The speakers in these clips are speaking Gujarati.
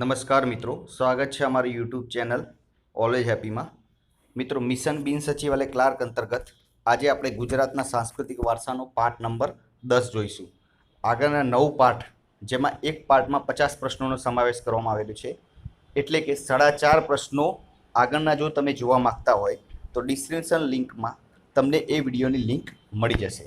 નમસ્કાર મિત્રો, સ્વાગત છે અમારી યુટ્યુબ ચેનલ ઓલવેજ હેપીમાં મિત્રો, મિશન બિન સચિવાલય ક્લાર્ક અંતર્ગત આજે આપણે ગુજરાતના સાંસ્કૃતિક વારસાનો પાઠ નંબર દસ જોઈશું. આગળના નવ પાઠ, જેમાં એક પાઠમાં પચાસ પ્રશ્નોનો સમાવેશ કરવામાં આવેલો છે. એટલે કે સાડા ચાર પ્રશ્નો આગળના જો તમે જોવા માગતા હોય, તો ડિસ્ક્રિપ્શન લિંકમાં તમને એ વિડીયોની લિંક મળી જશે.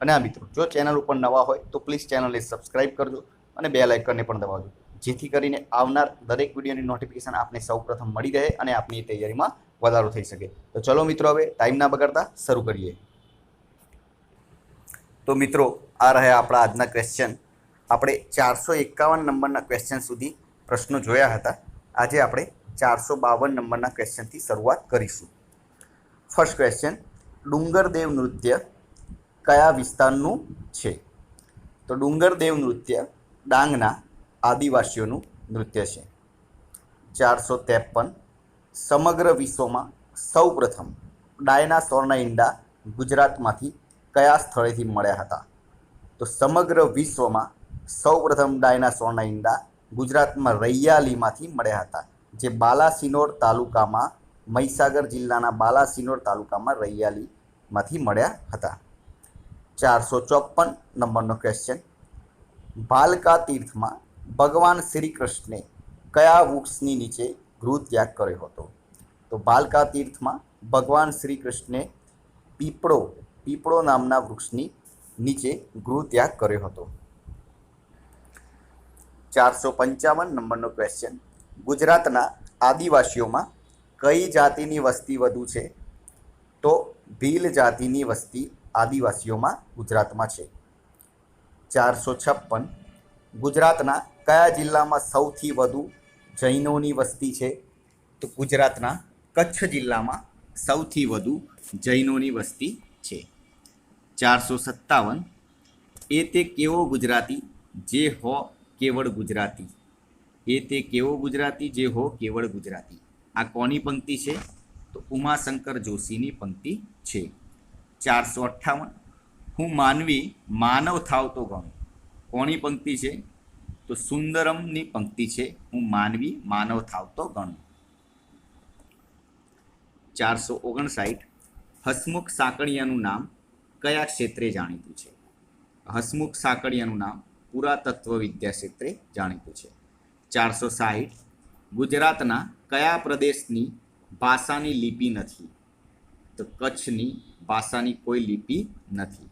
અને આ મિત્રો, જો ચેનલ ઉપર નવા હોય, તો પ્લીઝ ચેનલને સબસ્ક્રાઇબ કરજો અને બે લાઇકનને પણ દબાવજો. જેથી કરીને આવનાર દરેક વિડીયોની નોટિફિકેશન આપને સૌપ્રથમ મળી રહે અને આપની તૈયારીમાં વધારો થઈ શકે. તો ચલો મિત્રો હવે ટાઈમ ના બગાડતા શરૂ કરીએ. તો મિત્રો, આ રહ્યા આપણા આજના ક્વેશ્ચન આપણે ચારસો એકાવન નંબરના ક્વેશ્ચન સુધી પ્રશ્નો જોયા હતા. આજે આપણે ચારસો બાવન નંબરના ક્વેશ્ચનથી શરૂઆત કરીશું. ફર્સ્ટ ક્વેશ્ચન ડુંગરદેવ નૃત્ય કયા વિસ્તારનું છે? તો ડુંગરદેવ નૃત્ય ડાંગના આદિવાસીઓનું નૃત્ય છે. ચારસો ત્રેપન સમગ્ર વિશ્વમાં સૌપ્રથમ ડાયનાસોરના ઈંડા ગુજરાતમાંથી કયા સ્થળેથી મળ્યા હતા? તો સમગ્ર વિશ્વમાં સૌપ્રથમ ડાયનાસોરના ઈંડા ગુજરાતમાં રૈયાલીમાંથી મળ્યા હતા, જે બાલાસિનોર તાલુકામાં, મહીસાગર જિલ્લાના બાલાસિનોર તાલુકામાં રૈયાલીમાંથી મળ્યા હતા. ચારસો ચોપન નંબરનો ક્વેશ્ચન ભાલકા તીર્થમાં ભગવાન શ્રી કૃષ્ણે કયા વૃક્ષની નીચે ગૃહ ત્યાગ કર્યો હતો? તો ભાલકા તીર્થમાં ભગવાન શ્રી કૃષ્ણે પીપળો પીપળો નામના વૃક્ષની નીચે ગૃહ ત્યાગ કર્યો હતો. ચારસો પંચાવન નંબરનો ક્વેશ્ચન ગુજરાતના આદિવાસીઓમાં કઈ જાતિની વસ્તી વધુ છે? તો ભીલ જાતિની વસ્તી આદિવાસીઓમાં ગુજરાતમાં છે. ચારસો છપ્પન ગુજરાતના કયા જિલ્લામાં સૌથી વધુ જૈનોની વસ્તી છે? તો ગુજરાતના કચ્છ જિલ્લામાં સૌથી વધુ જૈનોની વસ્તી છે. ચારસો સત્તાવન. એ તે કેવો ગુજરાતી? જે હો કેવળ ગુજરાતી. એ તે કેવો ગુજરાતી? જે હો કેવળ ગુજરાતી. આ કોની પંક્તિ છે? તો ઉમાશંકર જોશીની પંક્તિ છે. ચારસો અઠ્ઠાવન. હું માનવી માનવ થાવ તો ગણું કોની પંક્તિ છે? તો સુંદરમની પંક્તિ છે. હું માનવી, માનવ થાવતો ગણું. ચારસો ઓગણસાઠ. હસમુખ સાંકળિયાનું નામ કયા ક્ષેત્રે જાણીતું છે? હસમુખ સાંકળિયાનું નામ પુરાતત્વ વિદ્યા ક્ષેત્રે જાણીતું છે. ચારસો સાઠ ગુજરાતના કયા પ્રદેશની ભાષાની લિપિ નથી? તો કચ્છની ભાષાની કોઈ લિપિ નથી.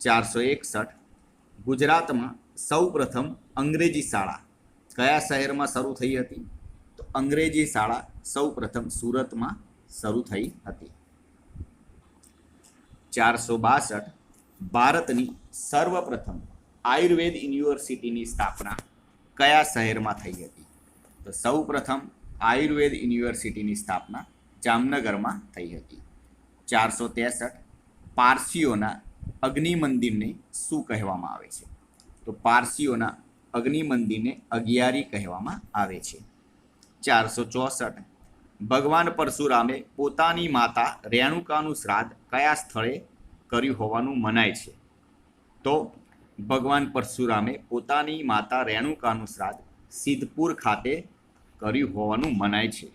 ચારસો એકસઠ. ગુજરાતમાં સૌપ્રથમ અંગ્રેજી શાળા કયા શહેરમાં શરૂ થઈ હતી? તો અંગ્રેજી શાળા સૌપ્રથમ સુરતમાં શરૂ થઈ હતી. ચારસો બાસઠ ભારતની સર્વપ્રથમ આયુર્વેદ યુનિવર્સિટીની સ્થાપના કયા શહેરમાં થઈ હતી? તો સૌપ્રથમ આયુર્વેદ યુનિવર્સિટીની સ્થાપના જામનગરમાં થઈ હતી. ચારસો ત્રેસઠ પારસીઓના અગ્નિ મંદિરને શું કહેવામાં આવે છે? તો પારસીઓના અગ્નિ મંદિરને અગિયારી કહેવામાં આવે છે. ચારસો ચોસઠ. ભગવાન પરશુરામે પોતાની માતા રેણુકાનું શ્રાદ્ધ કયા સ્થળે કર્યું હોવાનું મનાય છે? તો ભગવાન પરશુરામે પોતાની માતા રેણુકાનું શ્રાદ્ધ સિદ્ધપુર ખાતે કર્યું હોવાનું મનાય છે.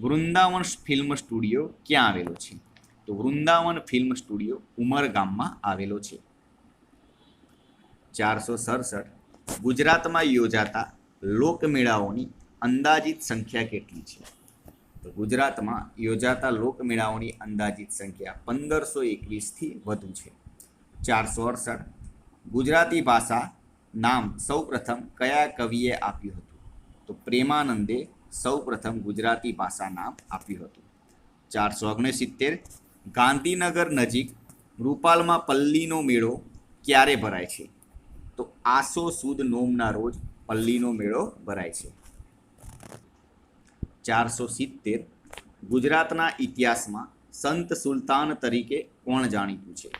વૃંદાવન ફિલ્મ સ્ટુડિયો ક્યાં આવેલો છે? તો વૃંદાવન ફિલ્મ સ્ટુડિયો ઉમરગામમાં આવેલો છે. ચારસો સડસઠ ગુજરાતમાં યોજાતા લોકમેળાઓની અંદાજિત સંખ્યા કેટલી છે? તો ગુજરાતમાં યોજાતા લોકમેળાઓની અંદાજિત સંખ્યા પંદરસો એકવીસથી વધુ છે. ચારસો અડસઠ ગુજરાતી ભાષા નામ સૌપ્રથમ કયા કવિએ આપ્યું હતું? તો પ્રેમાનંદે સૌપ્રથમ ગુજરાતી ભાષા નામ આપ્યું હતું. ચારસો ઓગણસિત્તેર ગાંધીનગર નજીક રૂપાલમાં પલ્લીનો મેળો ક્યારે ભરાય છે? તો આસો સુદ નોમના રોજ પલ્લીનો મેળો ભરાય છે. ચારસો સિત્તેર ગુજરાતના ઇતિહાસમાં સંત સુલતાન તરીકે કોણ જાણીતું છે?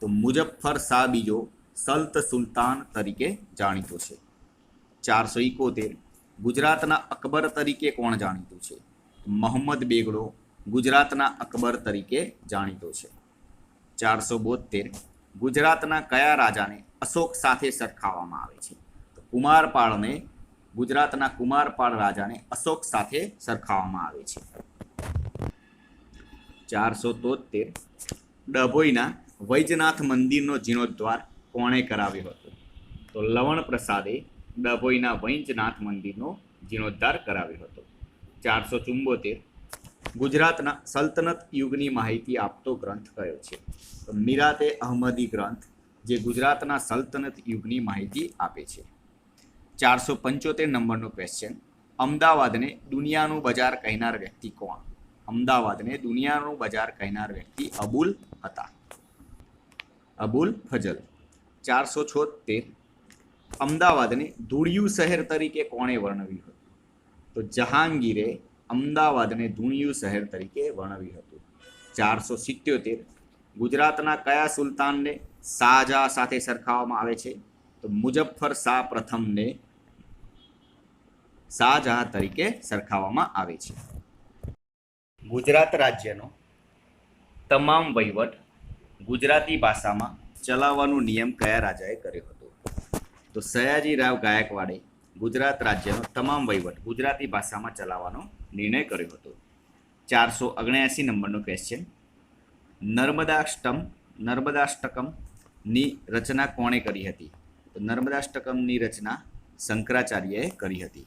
તો મુજફ્ફર શાહ બીજો સલ્ત સુલતાન તરીકે જાણીતો છે. ચારસો ઇકોતેર ગુજરાતના અકબર તરીકે કોણ જાણીતું છે? મોહમ્મદ બેગડો ગુજરાતના અકબર તરીકે જાણીતો છે. ચારસો બોતેર ગુજરાતના કયા રાજાને અશોક સાથે સરખાવવામાં આવે છે? કુમારપાળને ગુજરાતના કુમારપાળ રાજાને અશોક સાથે સરખાવવામાં આવે છે. ચારસો તોતેર ડભોઈના વૈજનાથ મંદિરનો જીર્ણોદ્ધાર કોણે કરાવ્યો હતો? તો લવણ પ્રસાદે ડભોઈના વૈજનાથ મંદિરનો જીર્ણોદ્ધાર કરાવ્યો હતો. ચારસો ચુંબોતેર ગુજરાતના સલ્તનત યુગની માહિતી આપતો ગ્રંથ કયો છે? તો મીરાતે અહમદી ગ્રંથ, જે ગુજરાતના સલ્તનત યુગની માહિતી આપે છે. ચારસો પંચોતેર નંબરનો ક્વેશ્ચન અમદાવાદને દુનિયાનું બજાર કહેનાર વ્યક્તિ કોણ? અમદાવાદને દુનિયાનું બજાર કહેનાર વ્યક્તિ અબુલ હતા. અબુલ ફજલ, ચારસો છોતેર અમદાવાદને ધૂળિયું શહેર તરીકે કોણે વર્ણવ્યું હતું? તો જહાંગીરે અમદાવાદને ધૂણિયું શહેર તરીકે વર્ણવ્યું હતું. ચારસો સિત્યોતેર ગુજરાતના કયા સુલતાનને શાહજહાં સાથે સરખાવવામાં આવે છે? તો મુજફ્ફર શાહ પ્રથમને શાહજહાં તરીકે સરખાવવામાં આવે છે. ગુજરાત રાજ્યનો તમામ વહીવટ ગુજરાતી ભાષામાં ચલાવવાનો નિયમ કયા રાજાએ કર્યો હતો? તો સયાજીરાવ ગાયકવાડે ગુજરાત રાજ્યનો તમામ વહીવટ ગુજરાતી ભાષામાં ચલાવવાનો નિર્ણય કર્યો હતો. ચારસો ઓગણ્યાસી નંબરનો ક્વેશ્ચન નર્મદાષ્ટમ નર્મદાષ્ટકમની રચના કોણે કરી હતી? તો નર્મદાષ્ટકમની રચના શંકરાચાર્યએ કરી હતી.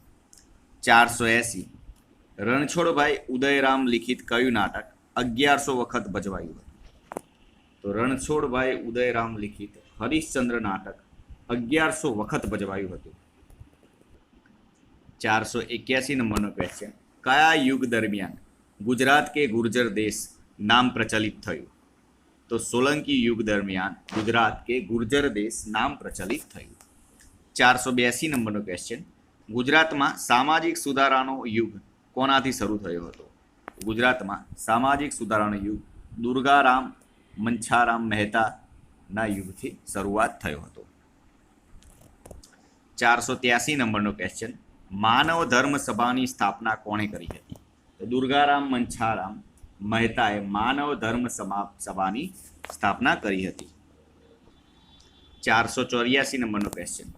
ચારસો એંસી. રણછોડભાઈ ઉદયરામ લિખિત કયું નાટક અગિયારસો વખત ભજવાયું હતું? તો રણછોડભાઈ ઉદયરામ લિખિત હરિશ્ચંદ્ર નાટક અગિયારસો વખત ભજવાયું હતું. ચારસો એક્યાસી નંબરનો ક્વેશ્ચન કયા યુગ દરમિયાન ગુજરાત કે ગુર્જર દેશ નામ પ્રચલિત થયું. તો સોલંકી યુગ દરમિયાન ગુજરાત કે ગુર્જર દેશ નામ પ્રચલિત થયું. ચારસો બ્યાસી નંબરનો ક્વેશ્ચન ગુજરાતમાં સામાજિક સુધારાનો યુગ કોનાથી શરૂ થયો હતો? ગુજરાતમાં સામાજિક સુધારાનો યુગ દુર્ગારામ મંછારામ મહેતાના યુગથી શરૂઆત થયો હતો. ચારસો ત્યાસી નંબરનો ક્વેશ્ચન માનવ ધર્મ સભાની સ્થાપના કોણે કરી હતી? તો દુર્ગારામ મંછારામ મહેતાએ માનવ ધર્મ સભાની સ્થાપના કરી હતી. ચારસો ચોર્યાસી નંબરનો ક્વેશ્ચન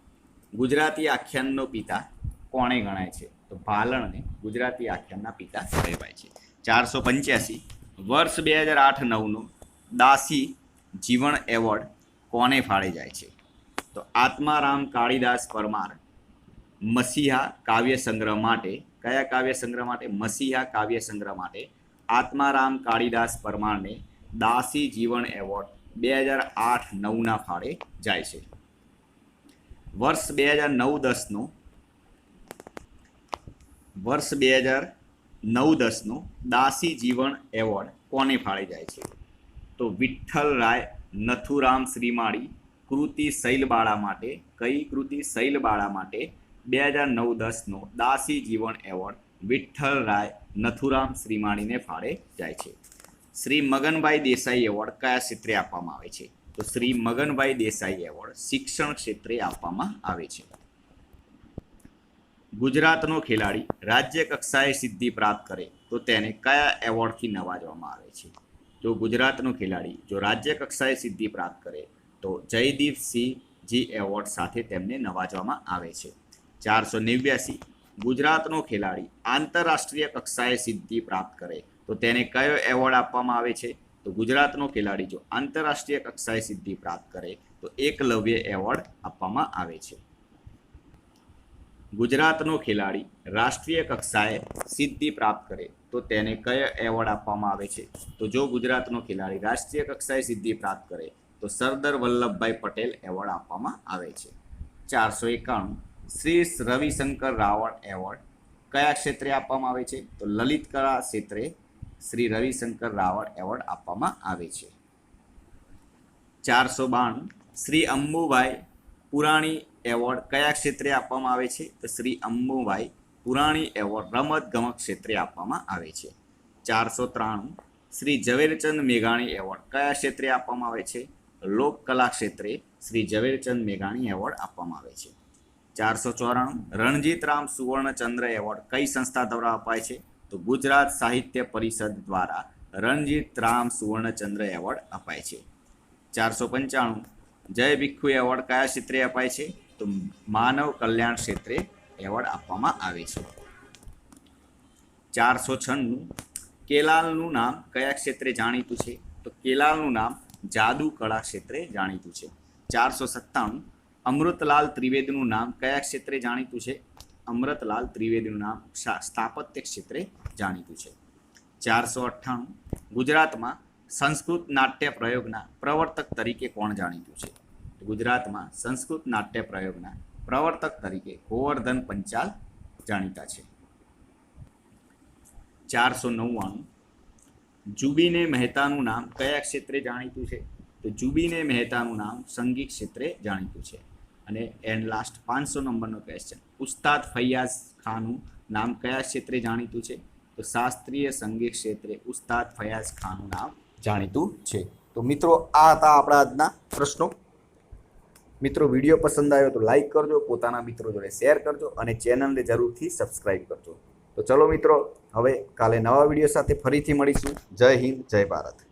ગુજરાતી આખ્યાનનો પિતા કોણે ગણાય છે? તો ભાલણને ગુજરાતી આખ્યાનના પિતા કહેવાય છે. ચારસો પંચ્યાસી વર્ષ બે હજાર આઠ નવનો દાસી જીવન એવોર્ડ કોને ફાળે જાય છે? તો આત્મારામ કાળીદાસ પરમાર મસીહા કાવ્ય સંગ્રહ માટે, કયા કાવ્ય સંગ્રહ માટે? મસીહા કાવ્ય સંગ્રહ માટે આત્મારામ કાળીદાસ પરમારને દાસી જીવન એવોર્ડ બે હજાર આઠ નવના ફાળે જાય છે. વર્ષ બે હજાર નવ દસનો, વર્ષ બે હજાર નવ દસનો દાસી જીવન એવોર્ડ કોને ફાળે જાય છે? તો વિઠ્ઠલ રાય નથુરામ શ્રીમાળી કૃતિ શૈલબાળા માટે, કઈ કૃતિ શૈલબાળા માટે? બે હજાર નવ દસનો દાસી જીવન એવોર્ડ વિઠ્ઠલ રાય નથુરામ શ્રીમાળીને ફાળે જાય છે. શ્રી મગનભાઈ દેસાઈ એવોર્ડ કયા ક્ષેત્રે આપવામાં આવે છે? તો શ્રી મગનભાઈ દેસાઈ એવોર્ડ શિક્ષણ ક્ષેત્રે આપવામાં આવે છે. ગુજરાતનો ખેલાડી રાજ્ય કક્ષાએ સિદ્ધિ પ્રાપ્ત કરે તો તેને કયા એવોર્ડથી નવાજવામાં આવે છે? તો ગુજરાતનો ખેલાડી જો રાજ્ય કક્ષાએ સિદ્ધિ પ્રાપ્ત કરે તો જયદીપસિંહ જી એવોર્ડ સાથે તેમને નવાજવામાં આવે છે. ચારસો નેવ્યાસી. ગુજરાતનો ખેલાડી આંતરરાષ્ટ્રીય કક્ષાએ સિદ્ધિ પ્રાપ્ત કરે તો તેને કયો એવોર્ડ આપવામાં આવે છે? તો ગુજરાતનો ખેલાડી જો આંતરરાષ્ટ્રીય કક્ષાએ સિદ્ધિ પ્રાપ્ત કરે તો એકલવ્ય એવોર્ડ આપવામાં આવે છે. ગુજરાતનો ખેલાડી રાષ્ટ્રીય કક્ષાએ સિદ્ધિ પ્રાપ્ત કરે તો તેને કયો એવોર્ડ આપવામાં આવે છે? તો જો ગુજરાતનો ખેલાડી રાષ્ટ્રીય કક્ષાએ સિદ્ધિ પ્રાપ્ત કરે તો સરદાર વલ્લભભાઈ પટેલ એવોર્ડ આપવામાં આવે છે. ચારસો એકાણું. શ્રી રવિશંકર રાવળ એવોર્ડ કયા ક્ષેત્રે આપવામાં આવે છે? તો લલિત કળા ક્ષેત્રે શ્રી રવિશંકર રાવળ એવોર્ડ આપવામાં આવે છે. ચારસો બાણું. શ્રી અંબુભાઈ પુરાણી એવોર્ડ કયા ક્ષેત્રે આપવામાં આવે છે? તો શ્રી અંબુભાઈ પુરાણી એવોર્ડ રમત ગમત ક્ષેત્રે આપવામાં આવે છે. ચારસો ત્રાણું. શ્રી ઝવેરચંદ મેઘાણી એવોર્ડ કયા ક્ષેત્રે આપવામાં આવે છે? લોક કલા ક્ષેત્રે શ્રી ઝવેરચંદ મેઘાણી એવોર્ડ આપવામાં આવે છે. ચારસો ચોરાણું. રણજીતરામ સુવર્ણચંદ્ર એવોર્ડ કઈ સંસ્થા દ્વારા અપાય છે? તો ગુજરાત સાહિત્ય પરિષદ દ્વારા રણજીત રામ સુવર્ણચંદ્ર એવોર્ડ અપાય છે. ચારસો પંચાણું. જય ભિક્ષુ એવોર્ડ કયા ક્ષેત્રે અપાય છે? તો માનવ કલ્યાણ ક્ષેત્રે એવોર્ડ આપવામાં આવે છે. ચારસો છન્નું. કેલાલનું નામ કયા ક્ષેત્રે જાણીતું છે? તો કેલાલનું નામ જાદુ કળા ક્ષેત્રે જાણીતું છે. ચારસો સત્તાણું. અમૃતલાલ ત્રિવેદીનું નામ કયા ક્ષેત્રે જાણીતું છે? અમૃતલાલ ત્રિવેદીનું નામ સ્થાપત્ય ક્ષેત્રે જાણીતું છે. ચારસો અઠ્ઠાણું. ગુજરાતમાં સંસ્કૃત નાટ્ય પ્રયોગના પ્રવર્તક તરીકે કોણ જાણીતું છે? ગુજરાતમાં સંસ્કૃત નાટ્ય પ્રયોગના પ્રવર્તક તરીકે ગોવર્ધન પંચાલ જાણીતા છે. ચારસો નવ્વાણું. જુબીને મહેતાનું નામ કયા ક્ષેત્રે જાણીતું છે? તો જુબીને મહેતાનું નામ સંગીત ક્ષેત્રે જાણીતું છે. અને એન્ડ લાસ્ટ પાંચસો નંબરનો ક્વેશ્ચન ઉસ્તાદ ફૈયાઝ ખાનનું નામ કયા ક્ષેત્રે જાણીતું છે? તો શાસ્ત્રીય સંગીત ક્ષેત્રે ઉસ્તાદ ફૈયાઝ ખાનનું નામ જાણીતું છે. તો મિત્રો, આ હતા આપણા આજના પ્રશ્નો. મિત્રો, વીડિયો પસંદ આવ્યો તો લાઈક કરજો, પોતાના મિત્રો જોડે શેર કરજો અને ચેનલને જરૂરથી સબસ્ક્રાઈબ કરજો. તો ચલો મિત્રો, હવે કાલે નવા વીડિયો સાથે ફરીથી મળીશું. જય હિન્દ, જય ભારત.